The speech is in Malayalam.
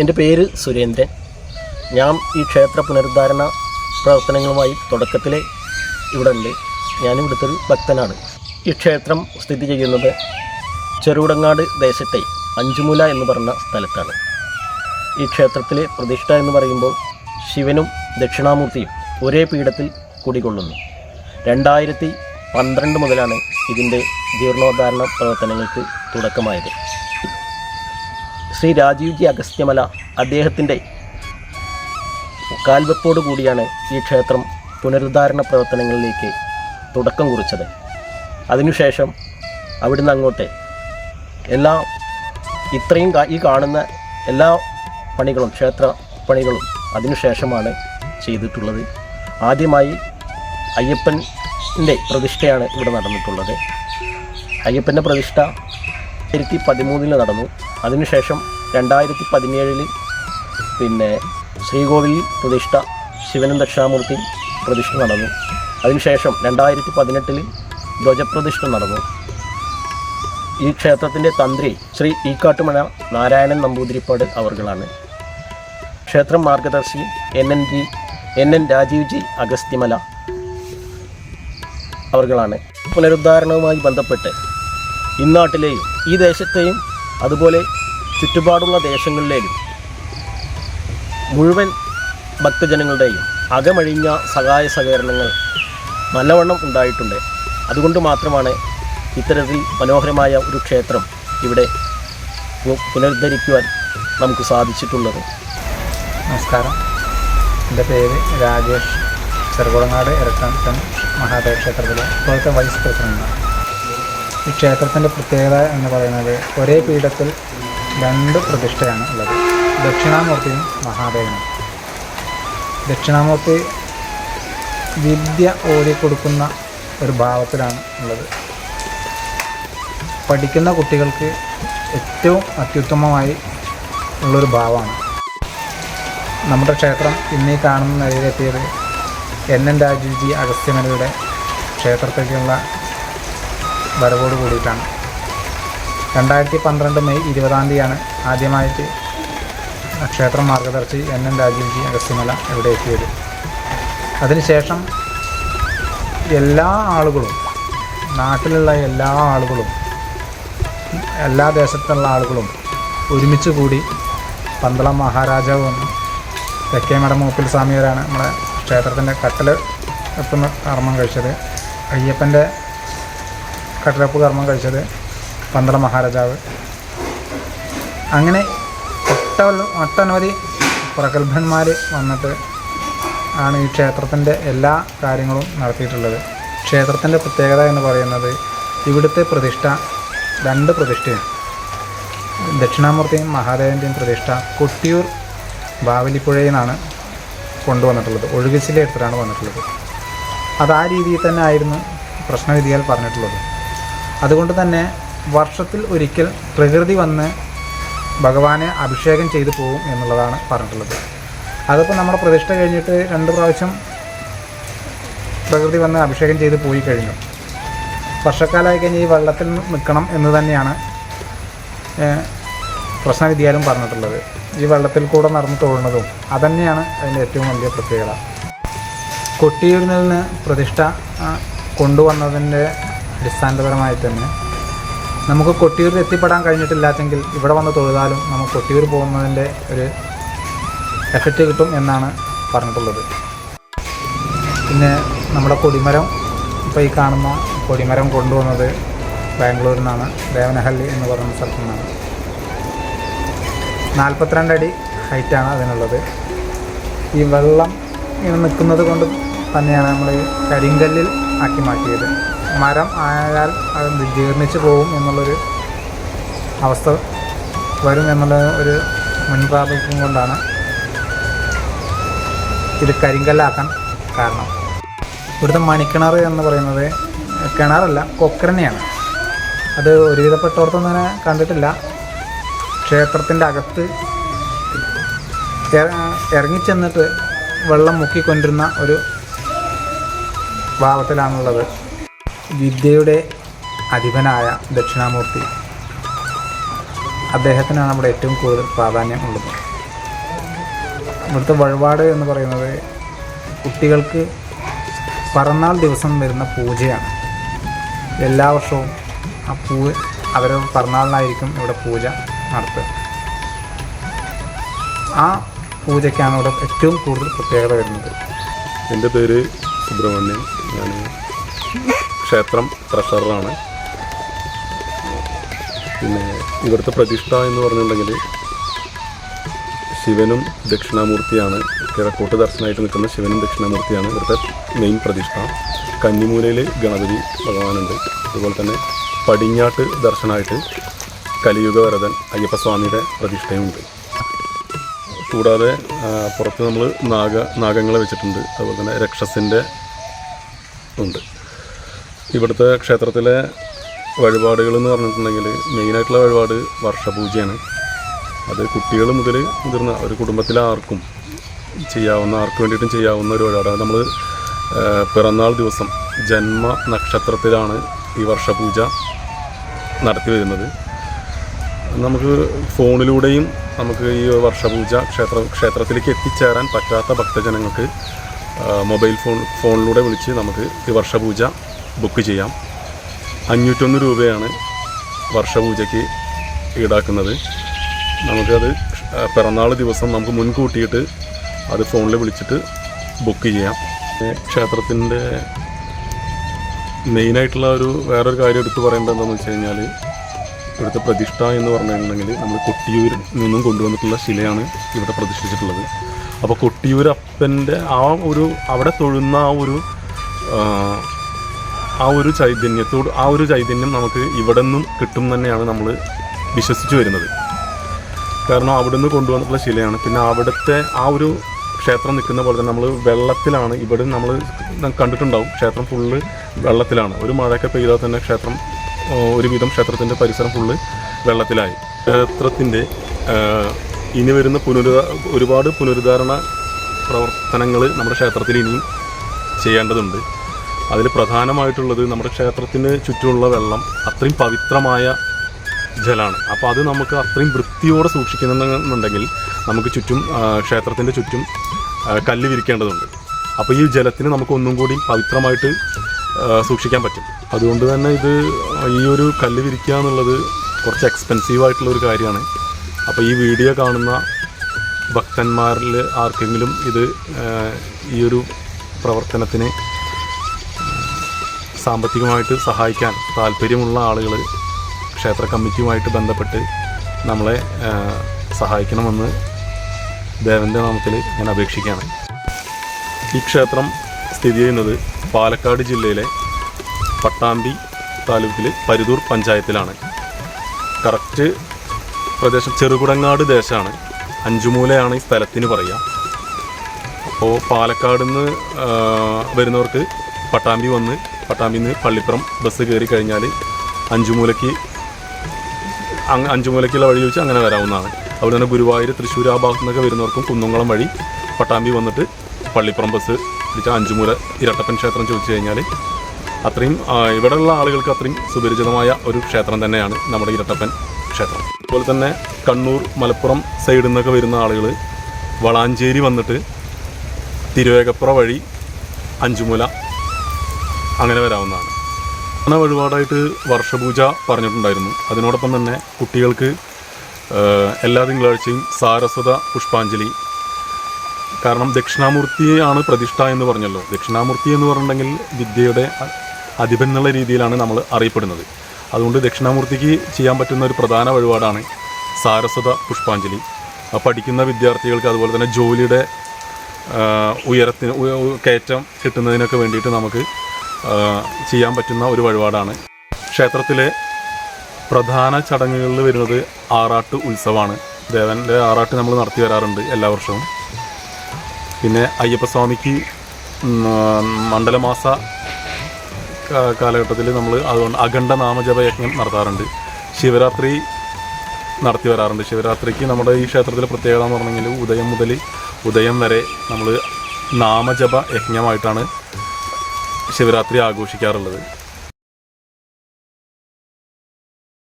എന്റെ പേര് സുരേന്ദ്രൻ. ഞാൻ ഈ ക്ഷേത്ര പുനരുദ്ധാരണ പ്രവർത്തനങ്ങളുമായി തുടക്കത്തിലെ ഇവിടെ ഉണ്ട് ഞാനിവിടുത്തെ ഒരു ഭക്തനാണ്. ഈ ക്ഷേത്രം സ്ഥിതി ചെയ്യുന്നത് ചെറുകുടങ്ങാട് ദേശത്തെ അഞ്ചുമൂല എന്ന് പറഞ്ഞ സ്ഥലത്താണ്. ഈ ക്ഷേത്രത്തിലെ പ്രതിഷ്ഠ എന്ന് പറയുമ്പോൾ ശിവനും ദക്ഷിണാമൂർത്തിയും ഒരേ പീഠത്തിൽ കുടികൊള്ളുന്നു. രണ്ടായിരത്തി പന്ത്രണ്ട് മുതലാണ് ഇതിന്റെ ജീർണോദ്ധാരണ പ്രവർത്തനങ്ങൾക്ക് തുടക്കമായത്. ശ്രീ രാജീവ് ജി അഗസ്ത്യമല അദ്ദേഹത്തിന്റെ കാൽവെപ്പോടു കൂടിയാണ് ഈ ക്ഷേത്രം പുനരുദ്ധാരണ പ്രവർത്തനങ്ങളിലേക്ക് തുടക്കം കുറിച്ചത്. അതിനുശേഷം അവിടുന്ന് അങ്ങോട്ട് എല്ലാ ഇത്രയും ഈ കാണുന്ന എല്ലാ പണികളും ക്ഷേത്ര പണികളും അതിനുശേഷമാണ് ചെയ്തിട്ടുള്ളത്. ആദ്യമായി അയ്യപ്പന്റെ പ്രതിഷ്ഠയാണ് ഇവിടെ നടന്നിട്ടുള്ളത്. അയ്യപ്പന്റെ പ്രതിഷ്ഠ രണ്ടായിരത്തി പതിമൂന്നിൽ നടന്നു. അതിനുശേഷം രണ്ടായിരത്തി പതിനേഴിൽ പിന്നെ ശ്രീകോവിലിൽ പ്രതിഷ്ഠ ശിവനും ദക്ഷിണാമൂർത്തി പ്രതിഷ്ഠ നടന്നു. അതിനുശേഷം രണ്ടായിരത്തി പതിനെട്ടിൽ ധ്വജപ്രതിഷ്ഠ നടന്നു. ഈ ക്ഷേത്രത്തിന്റെ തന്ത്രി ശ്രീ ഈക്കാട്ടുമണ നാരായണൻ നമ്പൂതിരിപ്പാട് അവർകളാണ്. ക്ഷേത്രം മാർഗദർശി N N G N N Rajeev ji Agasthyamala അവർകളാണ്. പുനരുദ്ധാരണവുമായി ബന്ധപ്പെട്ട് ഇന്നാട്ടിലെയും ഈ ദേശത്തെയും അതുപോലെ ചുറ്റുപാടുള്ള ദേശങ്ങളിലെയും മുഴുവൻ ഭക്തജനങ്ങളുടെയും അകമഴിഞ്ഞ സഹായ സഹകരണങ്ങൾ നല്ലവണ്ണം ഉണ്ടായിട്ടുണ്ട്. അതുകൊണ്ട് മാത്രമാണ് ഇത്തരത്തിൽ മനോഹരമായ ഒരു ക്ഷേത്രം ഇവിടെ പുനരുദ്ധരിക്കുവാൻ നമുക്ക് സാധിച്ചിട്ടുള്ളത്. നമസ്കാരം. എന്റെ പേര് രാജേഷ് ചെറുകുളങ്ങാട് ഇറക്കാൻ മഹാദേവ ക്ഷേത്രത്തിലെ ഇപ്പോഴത്തെ വൈസ് പ്രസിഡന്റാണ്. ഈ ക്ഷേത്രത്തിന്റെ പ്രത്യേകത എന്ന് പറയുന്നത് ഒരേ പീഠത്തിൽ രണ്ട് പ്രതിഷ്ഠയാണ് ഉള്ളത്. ദക്ഷിണാമൂർത്തിയും മഹാദേവനും. ദക്ഷിണാമൂർത്തി വിദ്യ ഓടിക്കൊടുക്കുന്ന ഒരു ഭാവത്തിലാണ് ഉള്ളത്. പഠിക്കുന്ന കുട്ടികൾക്ക് ഏറ്റവും അത്യുത്തമമായി ഉള്ളൊരു ഭാവമാണ്. നമ്മുടെ ക്ഷേത്രം ഇന്നീ കാണുന്ന നിലയിലെത്തിയത് എൻ എൻ രാജുജി അഗസ്ത്യമനയുടെ ക്ഷേത്രത്തിലേക്കുള്ള വരവോട് കൂടിയിട്ടാണ്. രണ്ടായിരത്തി പന്ത്രണ്ട് മെയ് ഇരുപതാം തീയതിയാണ് ആദ്യമായിട്ട് ക്ഷേത്രം മാർഗദർശി എൻ എൻ രാജീവ്ജി അഗസ്ത്യമല ഇവിടെ എത്തിയത്. അതിനുശേഷം എല്ലാ ആളുകളും നാട്ടിലുള്ള എല്ലാ ആളുകളും എല്ലാ ദേശത്തുള്ള ആളുകളും ഒരുമിച്ച് കൂടി പന്തളം മഹാരാജാവ് വന്നു തെക്കേമട മൂപ്പിൽ സ്വാമിയവരാണ് നമ്മളെ ക്ഷേത്രത്തിന്റെ കട്ടൽ എത്തുന്ന കർമ്മം കഴിച്ചത്. അയ്യപ്പന്റെ കട്ടലപ്പ് കർമ്മം കഴിച്ചത് പന്തള മഹാരാജാവ്. അങ്ങനെ ഒട്ട ഒട്ടനവധി പ്രഗത്ഭന്മാർ വന്നിട്ട് ആണ് ഈ ക്ഷേത്രത്തിന്റെ എല്ലാ കാര്യങ്ങളും നടത്തിയിട്ടുള്ളത്. ക്ഷേത്രത്തിന്റെ പ്രത്യേകത എന്ന് പറയുന്നത് ഇവിടുത്തെ പ്രതിഷ്ഠ രണ്ട് പ്രതിഷ്ഠയാണ്. ദക്ഷിണാമൂർത്തിയും മഹാദേവന്റെയും പ്രതിഷ്ഠ കൊട്ടിയൂർ ബാവലിപ്പുഴയിൽ നിന്നാണ് കൊണ്ടുവന്നിട്ടുള്ളത്. ഒഴുകിച്ചിലെ എടുത്തിട്ടാണ് വന്നിട്ടുള്ളത്. അത് ആ രീതിയിൽ തന്നെ ആയിരുന്നു പ്രശ്നവിധിയാൽ പറഞ്ഞിട്ടുള്ളത്. അതുകൊണ്ട് തന്നെ വർഷത്തിൽ ഒരിക്കൽ പ്രകൃതി വന്ന് ഭഗവാനെ അഭിഷേകം ചെയ്തു പോകും എന്നുള്ളതാണ് പറഞ്ഞിട്ടുള്ളത്. അതിപ്പോൾ നമ്മുടെ പ്രതിഷ്ഠ കഴിഞ്ഞിട്ട് രണ്ട് പ്രാവശ്യം പ്രകൃതി വന്ന് അഭിഷേകം ചെയ്ത് പോയി കഴിഞ്ഞു. വർഷക്കാലമായി കഴിഞ്ഞ് ഈ വെള്ളത്തിൽ നിൽക്കണം എന്ന് തന്നെയാണ് പ്രശ്നവിദ്യാലും പറഞ്ഞിട്ടുള്ളത്. ഈ വെള്ളത്തിൽ കൂടെ നടന്നു തോന്നുന്നതും അതന്നെയാണ് അതിന്റെ ഏറ്റവും വലിയ പ്രത്യേകത. കൊട്ടിയൂരിൽ നിന്ന് പ്രതിഷ്ഠ കൊണ്ടുവന്നതിന്റെ അടിസ്ഥാനപരമായി തന്നെ. നമുക്ക് കൊട്ടിയൂരിൽ എത്തിപ്പെടാൻ കഴിഞ്ഞിട്ടില്ലാത്തെങ്കിൽ ഇവിടെ വന്ന് തൊഴുതാലും നമുക്ക് കൊട്ടിയൂർ പോകുന്നതിന്റെ ഒരു എഫക്റ്റ് കിട്ടും എന്നാണ് പറഞ്ഞിട്ടുള്ളത്. പിന്നെ നമ്മുടെ കൊടിമരം ഇപ്പോൾ ഈ കാണുന്ന കൊടിമരം കൊണ്ടുവന്നത് ബാംഗ്ലൂരിൽ നിന്നാണ് ദേവനഹല്ലി എന്ന് പറയുന്ന സ്ഥലത്തു നിന്നാണ്. നാൽപ്പത്തിരണ്ട് അടി ഹൈറ്റാണ് അതിനുള്ളത്. ഈ വെള്ളം ഇങ്ങനെ നിൽക്കുന്നത് കൊണ്ട് തന്നെയാണ് നമ്മൾ കരിങ്കല്ലിൽ ആക്കി മാറ്റിയത്. മരം ആയാൽ അത് ജീർണിച്ച് പോകും എന്നുള്ളൊരു അവസ്ഥ വരും എന്നുള്ള ഒരു മുൻപ്രാപിക്കും കൊണ്ടാണ് ഇത് കരിങ്കല്ലാക്കാൻ കാരണം. ഇവിടുത്തെ മണിക്കിണർ എന്ന് പറയുന്നത് കിണറല്ല കൊക്കരനെയാണ്. അത് ഒരുവിധപ്പെട്ടവർക്കൊന്നും അങ്ങനെ കണ്ടിട്ടില്ല. ക്ഷേത്രത്തിന്റെ അകത്ത് ഇറ- ഇറങ്ങിച്ചെന്നിട്ട് വെള്ളം മുക്കിക്കൊണ്ടിരുന്ന ഒരു ഭാവത്തിലാണുള്ളത്. വിദ്യയുടെ അധിപനായ ദക്ഷിണാമൂർത്തി. അദ്ദേഹത്തിനാണ് നമ്മുടെ ഏറ്റവും കൂടുതൽ പ്രാധാന്യം ഉള്ളത്. ഇവിടുത്തെ വഴിപാട് എന്ന് പറയുന്നത് കുട്ടികൾക്ക് പിറന്നാൾ ദിവസം വരുന്ന പൂജയാണ്. എല്ലാ വർഷവും ആ പൂ അവർ പിറന്നാളിനായിരിക്കും ഇവിടെ പൂജ നടത്തുക. ആ പൂജയ്ക്കാണ് ഇവിടെ ഏറ്റവും കൂടുതൽ പ്രത്യേകത വരുന്നത്. എന്റെ പേര് സുബ്രഹ്മണ്യൻ. ഞാൻ ക്ഷേത്രം ട്രഷററാണ് പിന്നെ ഇവിടുത്തെ പ്രതിഷ്ഠ എന്ന് പറഞ്ഞിട്ടുണ്ടെങ്കിൽ ശിവനും ദക്ഷിണാമൂർത്തിയാണ്. കിഴക്കോട്ട് ദർശനമായിട്ട് നിൽക്കുന്ന ശിവനും ദക്ഷിണാമൂർത്തിയാണ് ഇവിടുത്തെ മെയിൻ പ്രതിഷ്ഠ. കന്നിമൂലയിൽ ഗണപതി ഭഗവാനുണ്ട്. അതുപോലെ തന്നെ പടിഞ്ഞാട്ട് ദർശനമായിട്ട് കലിയുഗവരതൻ അയ്യപ്പസ്വാമിയുടെ പ്രതിഷ്ഠയുമുണ്ട് കൂടാതെ പുറത്ത് നമ്മൾ നാഗ നാഗങ്ങളെ വെച്ചിട്ടുണ്ട്. അതുപോലെ തന്നെ രക്ഷസിന്റെ ഉണ്ട്. ഇവിടുത്തെ ക്ഷേത്രത്തിലെ വഴിപാടുകൾ എന്ന് പറഞ്ഞിട്ടുണ്ടെങ്കിൽ മെയിനായിട്ടുള്ള വഴിപാട് വർഷപൂജയാണ്. അത് കുട്ടികൾ മുതൽ മുതിർന്ന ഒരു കുടുംബത്തിലെ ആർക്കും ചെയ്യാവുന്ന ആർക്ക് വേണ്ടിയിട്ടും ചെയ്യാവുന്ന ഒരു വഴിപാടാണ്. നമ്മൾ പിറന്നാൾ ദിവസം ജന്മ നക്ഷത്രത്തിലാണ് ഈ വർഷപൂജ നടത്തി വരുന്നത്. നമുക്ക് ഫോണിലൂടെയും നമുക്ക് ഈ വർഷപൂജ ക്ഷേത്ര ക്ഷേത്രത്തിലേക്ക് എത്തിച്ചേരാൻ പറ്റാത്ത ഭക്തജനങ്ങൾക്ക് മൊബൈൽ ഫോൺ ഫോണിലൂടെ വിളിച്ച് നമുക്ക് ഈ വർഷപൂജ ബുക്ക് ചെയ്യാം. അഞ്ഞൂറ്റൊന്ന് രൂപയാണ് വർഷപൂജയ്ക്ക് ഈടാക്കുന്നത്. നമുക്കത് പിറന്നാൾ ദിവസം നമുക്ക് മുൻകൂട്ടിയിട്ട് അത് ഫോണിൽ വിളിച്ചിട്ട് ബുക്ക് ചെയ്യാം. ക്ഷേത്രത്തിന്റെ മെയിനായിട്ടുള്ള ഒരു വേറൊരു കാര്യം എടുത്തു പറയേണ്ടത് എന്താണെന്ന് വെച്ച് കഴിഞ്ഞാൽ ഇവിടുത്തെ പ്രതിഷ്ഠ എന്ന് പറഞ്ഞിട്ടുണ്ടെങ്കിൽ നമ്മൾ കൊട്ടിയൂരിൽ നിന്നും കൊണ്ടുവന്നിട്ടുള്ള ശിലയാണ് ഇവിടെ പ്രതിഷ്ഠിച്ചിട്ടുള്ളത്. അപ്പോൾ കൊട്ടിയൂരപ്പന്റെ ആ ഒരു അവിടെ തൊഴുന്ന ആ ഒരു ആ, ഒരു ചൈതന്യത്തോട് ആ ഒരു ചൈതന്യം നമുക്ക് ഇവിടെ നിന്നും കിട്ടും തന്നെയാണ് നമ്മൾ വിശ്വസിച്ച് വരുന്നത്. കാരണം അവിടുന്ന് കൊണ്ടുവന്നിട്ടുള്ള ശിലയാണ്. പിന്നെ അവിടുത്തെ ആ ഒരു ക്ഷേത്രം നിൽക്കുന്ന പോലെ തന്നെ നമ്മൾ വെള്ളത്തിലാണ്. ഇവിടെ നമ്മൾ കണ്ടിട്ടുണ്ടാവും ക്ഷേത്രം ഫുള്ള് വെള്ളത്തിലാണ്. ഒരു മഴയൊക്കെ പെയ്താൽ തന്നെ ക്ഷേത്രം ഒരുവിധം ക്ഷേത്രത്തിന്റെ പരിസരം ഫുള്ള് വെള്ളത്തിലായി. ക്ഷേത്രത്തിന്റെ ഇനി വരുന്ന പുനരുദ്ധ ഒരുപാട് പുനരുദ്ധാരണ പ്രവർത്തനങ്ങൾ നമ്മുടെ ക്ഷേത്രത്തിൽ ഇനിയും ചെയ്യേണ്ടതുണ്ട്. അതിൽ പ്രധാനമായിട്ടുള്ളത് നമ്മുടെ ക്ഷേത്രത്തിന് ചുറ്റുമുള്ള വെള്ളം അത്രയും പവിത്രമായ ജലമാണ്. അപ്പോൾ അത് നമുക്ക് അത്രയും വൃത്തിയോടെ സൂക്ഷിക്കുന്നുണ്ടെങ്കിൽ നമുക്ക് ചുറ്റും ക്ഷേത്രത്തിന്റെ ചുറ്റും കല്ല് വിരിക്കേണ്ടതുണ്ട്. അപ്പോൾ ഈ ജലത്തിന് നമുക്ക് ഒന്നും കൂടി പവിത്രമായിട്ട് സൂക്ഷിക്കാൻ പറ്റും. അതുകൊണ്ട് തന്നെ ഇത് ഈ ഒരു കല്ല് വിരിക്കുക എന്നുള്ളത് കുറച്ച് എക്സ്പെൻസീവ് ആയിട്ടുള്ള ഒരു കാര്യമാണ്. അപ്പോൾ ഈ വീഡിയോ കാണുന്ന ഭക്തന്മാരിൽ ആർക്കെങ്കിലും ഇത് ഈ ഒരു പ്രവർത്തനത്തിന് സാമ്പത്തികമായിട്ട് സഹായിക്കാൻ താല്പര്യമുള്ള ആളുകൾ ക്ഷേത്ര കമ്മിറ്റിയുമായിട്ട് ബന്ധപ്പെട്ട് നമ്മളെ സഹായിക്കണമെന്ന് ദേവന്റെ നാമത്തിൽ ഞാൻ അപേക്ഷിക്കുകയാണ്. ഈ ക്ഷേത്രം സ്ഥിതി ചെയ്യുന്നത് പാലക്കാട് ജില്ലയിലെ പട്ടാമ്പി താലൂക്കിൽ പരുതൂർ പഞ്ചായത്തിലാണ്. കറക്റ്റ് പ്രദേശം ചെറുകുടങ്ങാട് ദേശമാണ് അഞ്ചുമൂലയാണ് ഈ സ്ഥലത്തിന് പറയുക. അപ്പോൾ പാലക്കാട് നിന്ന് വരുന്നവർക്ക് പട്ടാമ്പി വന്ന് പട്ടാമ്പിയിൽ നിന്ന് പള്ളിപ്പുറം ബസ് കയറി കഴിഞ്ഞാൽ അഞ്ചുമൂലയ്ക്ക് അഞ്ചുമൂലയ്ക്കുള്ള വഴി ചോദിച്ചാൽ അങ്ങനെ വരാവുന്നതാണ്. അതുപോലെ തന്നെ ഗുരുവായൂർ തൃശ്ശൂർ ആ ഭാഗത്തു നിന്നൊക്കെ വരുന്നവർക്കും കുന്നംകുളം വഴി പട്ടാമ്പി വന്നിട്ട് പള്ളിപ്പുറം ബസ് പിടിച്ച അഞ്ചുമൂല ഇരട്ടപ്പൻ ക്ഷേത്രം ചോദിച്ചു കഴിഞ്ഞാൽ അത്രയും ഇവിടെയുള്ള ആളുകൾക്ക് അത്രയും സുപരിചിതമായ ഒരു ക്ഷേത്രം തന്നെയാണ് നമ്മുടെ ഇരട്ടപ്പൻ ക്ഷേത്രം. അതുപോലെ തന്നെ കണ്ണൂർ മലപ്പുറം സൈഡിൽ നിന്നൊക്കെ വരുന്ന ആളുകൾ വളാഞ്ചേരി വന്നിട്ട് തിരുവേഗപ്പുറ വഴി അഞ്ചുമൂല അങ്ങനെ വരാവുന്നതാണ്. അങ്ങനെ ഒരുപാടായിട്ട് വർഷപൂജ പറഞ്ഞിട്ടുണ്ടായിരുന്നു. അതിനോടൊപ്പം തന്നെ കുട്ടികൾക്ക് എല്ലാ തിങ്കളാഴ്ചയും സാരസ്വത പുഷ്പാഞ്ജലി. കാരണം ദക്ഷിണാമൂർത്തിയാണ് പ്രതിഷ്ഠ എന്ന് പറഞ്ഞല്ലോ. ദക്ഷിണാമൂർത്തി എന്ന് പറഞ്ഞിട്ടുണ്ടെങ്കിൽ വിദ്യയുടെ അധിപൻ എന്നുള്ള രീതിയിലാണ് നമ്മൾ അറിയപ്പെടുന്നത്. അതുകൊണ്ട് ദക്ഷിണാമൂർത്തിക്ക് ചെയ്യാൻ പറ്റുന്ന ഒരു പ്രധാന വഴിപാടാണ് സാരസ്വത പുഷ്പാഞ്ജലി. പഠിക്കുന്ന വിദ്യാർത്ഥികൾക്ക് അതുപോലെ തന്നെ ജോലിയുടെ ഉയരത്തിന് കയറ്റം കിട്ടുന്നതിനൊക്കെ വേണ്ടിയിട്ട് നമുക്ക് ചെയ്യാൻ പറ്റുന്ന ഒരു വഴിപാടാണ്. ക്ഷേത്രത്തിലെ പ്രധാന ചടങ്ങുകളിൽ വരുന്നത് ആറാട്ട് ഉത്സവമാണ്. ദേവന്റെ ആറാട്ട് നമ്മൾ നടത്തി വരാറുണ്ട് എല്ലാ വർഷവും. പിന്നെ അയ്യപ്പസ്വാമിക്ക് മണ്ഡലമാസ കാലഘട്ടത്തിൽ നമ്മൾ അതുകൊണ്ട് അഖണ്ഡ നാമജപയജ്ഞം നടത്താറുണ്ട്. ശിവരാത്രി നടത്തി വരാറുണ്ട്. ശിവരാത്രിക്ക് നമ്മുടെ ഈ ക്ഷേത്രത്തിലെ പ്രത്യേകത എന്ന് പറഞ്ഞെങ്കിൽ ഉദയം മുതൽ ഉദയം വരെ നമ്മൾ നാമജപ യജ്ഞമായിട്ടാണ് ശിവരാത്രി ആഘോഷിക്കാറുള്ളത്.